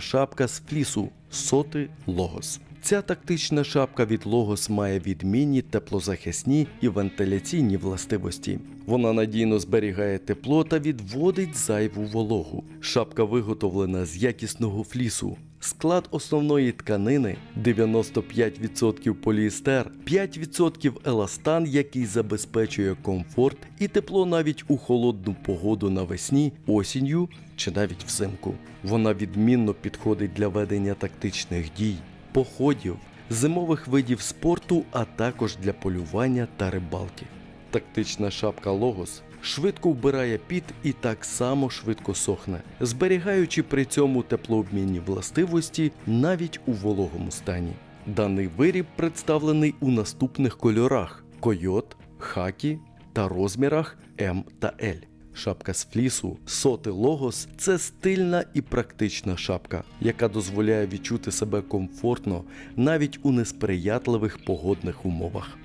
шапка з флісу соти Логос. Ця тактична шапка від Логос має відмінні теплозахисні і вентиляційні властивості. Вона надійно зберігає тепло та відводить зайву вологу. Шапка виготовлена з якісного флісу. Склад основної тканини 95% поліестер, 5% еластан, який забезпечує комфорт і тепло навіть у холодну погоду навесні, осінню чи навіть взимку. Вона відмінно підходить для ведення тактичних дій, походів, зимових видів спорту, а також для полювання та рибалки. Тактична шапка Логос швидко вбирає піт і так само швидко сохне, зберігаючи при цьому теплообмінні властивості навіть у вологому стані. Даний виріб представлений у наступних кольорах: койот, хакі та розмірах М та L. Шапка з флісу соти Логос це стильна і практична шапка, яка дозволяє відчути себе комфортно навіть у несприятливих погодних умовах.